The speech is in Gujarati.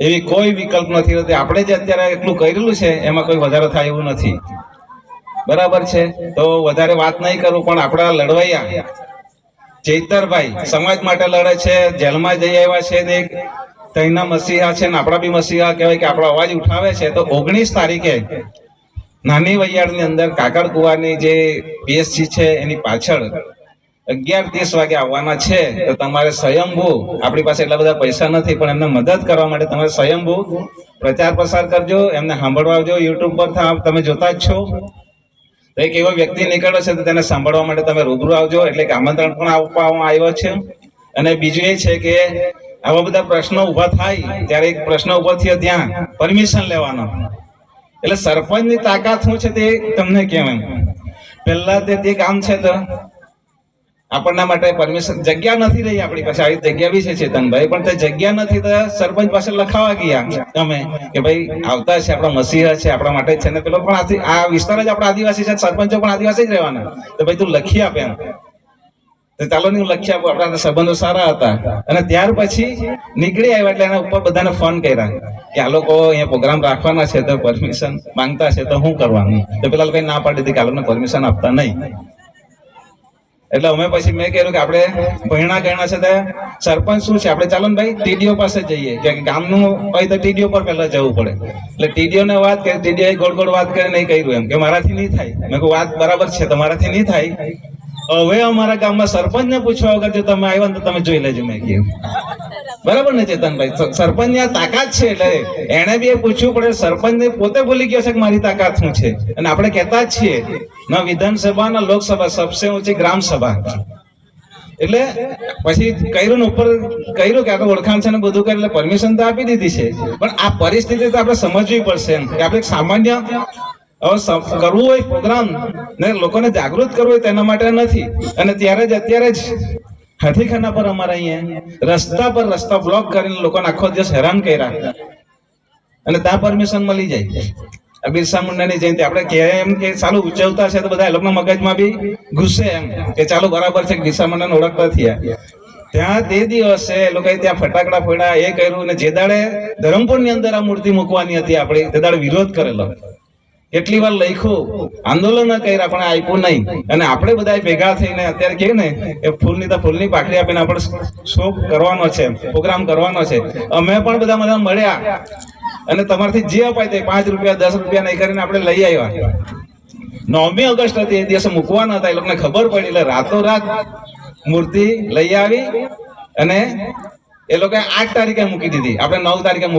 એવી કોઈ વિકલ્પ નથી હોતી. આપણે જે અત્યારે એટલું કરેલું છે, એમાં કોઈ વધારો થાય એવું નથી. બરાબર છે? તો વધારે વાત નહીં કરું, પણ આપણા લડવૈયા ચૈતરભાઈ સમાજ માટે લડે છે, જેલમાં જઈ આવ્યા છે ને ત્યાંના મસીહા છે ને આપણા બી મસીહા કહેવાય કે આપણો અવાજ ઉઠાવે છે. તો ઓગણીસ તારીખે નાની વૈયાળની અંદર કાકડ કુવાની જે પીએસસી છે એની પાછળ અગિયાર ત્રીસ વાગે આવવાના છે, તો તમારે સ્વયંભૂ, આપણી પાસે એટલા બધા પૈસા નથી, પણ એમને મદદ કરવા માટે તમારે સ્વયંભૂ પ્રચાર પ્રસાર કરજો, એમને સાંભળવા આવજો યુટ્યુબ પર તમે જોતા જ છો. તો એક એવો વ્યક્તિ નીકળ્યો છે, તો તેને સાંભળવા માટે તમે રૂબરૂ આવજો, એટલે કે આમંત્રણ પણ આપવામાં આવ્યો છે. અને બીજું એ છે કે, આવા બધા પ્રશ્નો ઊભા થાય, ત્યારે એક પ્રશ્ન ઊભો થયો ત્યાં, પરમિશન લેવાનો. એટલે સરપંચની તાકાત શું છે તે તમને કેમ પહેલા તે કામ છે તો આપણના માટે પરમિશન, જગ્યા નથી રહી આપણી પાસે. આવી જગ્યા બી છે ચેતનભાઈ, પણ તે જગ્યા નથી તો સરપંચ પાસે લખાવા ગયા તમે કે ભાઈ, આવતા છે, આપણા મસીહા છે, આપણા માટે છે ને પેલો. પણ આ વિસ્તાર જ આપણા આદિવાસી છે, સરપંચો પણ આદિવાસી જ રહેવાના. તો ભાઈ, તું લખી આપે એમ. ચાલો ને હું લખી આપું. આપણા સંબંધો સારા હતા. અને ત્યાર પછી નીકળી આવ્યા એટલે એના ઉપર બધાને ફોન કર્યા કે આ લોકો અહીંયા પ્રોગ્રામ રાખવાના છે, તો પરમિશન માંગતા છે, તો શું કરવાનું? તો પેલા લોકોએ ના પાડી દીધી કે આ લોકોને પરમિશન આપતા નહીં. એટલે અમે પછી મેં કહ્યું કે આપણે ભણ્યા ગણ્યા છે તે સરપંચ શું છે? આપણે ચાલો ને ભાઈ, ટીડીઓ પાસે જઈએ. કે ગામનું હોય તો ટીડીઓ પર પહેલા જવું પડે. એટલે ટીડીઓ ને વાત કરી ટીડીઓ ગોળ ગોળ વાત કરીને નહીં કર્યું એમ કે મારાથી નહીં થાય. મેં કહું વાત બરાબર છે, તમારાથી નહીં થાય. હવે અમારા ગામમાં સરપંચને પૂછવા વગર જો તમે આવ્યા ને તો તમે જોઈ લેજો મેં કીધું. બરાબર ને ચેતનભાઈ? સરપંચની આ તાકાત છે એટલે એને બી એ પૂછવું પડે, સરપંચને પોતે ભૂલી ગયો છે કે મારી તાકાત શું છે? અને આપણે કહેતા જ છીએ, ના વિધાનસભા ના લોકસભા, સબસે ઊંચી ગ્રામ સભા એટલે પછી કર્યું ઉપર કર્યું કે આપણે ઓળખાણ છે ને બધું કરી એટલે પરમિશન તો આપી દીધી છે. પણ આ પરિસ્થિતિ તો આપણે સમજવી પડશે એમ, કે આપણે સામાન્ય કરવું હોય પ્રોગ્રામ ને લોકોને જાગૃત કરવું હોય તેના માટે નથી. અને ત્યારે જ, અત્યારે જ હાથીખાના પર અમારા અહીંયા રસ્તા પર રસ્તા બ્લોક કરીને લોકોને આખો દિવસ હેરાન કર્યા. અને ત્યાં પરમિશન મળી જાય. આ બિરસા મુંડાની જયંતિ, આપણે કહે એમ કે ચાલુ ઉજવતા છે તો બધા એ લોકોના મગજમાં બી ઘૂસે એમ કે ચાલો બરાબર છે કે બિરસા મુંડાને ઓળખતા થયા. ત્યાં તે દિવસે એ લોકોએ ત્યાં ફટાકડા ફોડ્યા, એ કર્યું ને જે દાડે ધરમપુરની અંદર આ મૂર્તિ મૂકવાની હતી, આપણે તે દાડે વિરોધ કરેલો. કેટલી વાર લખ્યું, આંદોલન કર્યા, પણ આપ્યું નહીં. અને આપણે બધા ભેગા થઈને અત્યારે કહીએ ને, એ ફૂલની તો ફૂલની પાખડી આપીને આપણે શો કરવાનો છે, પ્રોગ્રામ કરવાનો છે. અમે પણ બધા બધા મળ્યા. અને તમારથી જે અપાય તે પાંચ રૂપિયા, દસ રૂપિયા નહીં કરીને આપણે લઈ આવ્યા. નવમી ઓગસ્ટ હતી, એ દિવસે મૂકવાના હતા, એ લોકોને ખબર પડી, એટલે રાતોરાત મૂર્તિ લઈ આવી અને એ લોકોએ આઠ તારીખે મૂકી દીધી. આપણે નવ તારીખે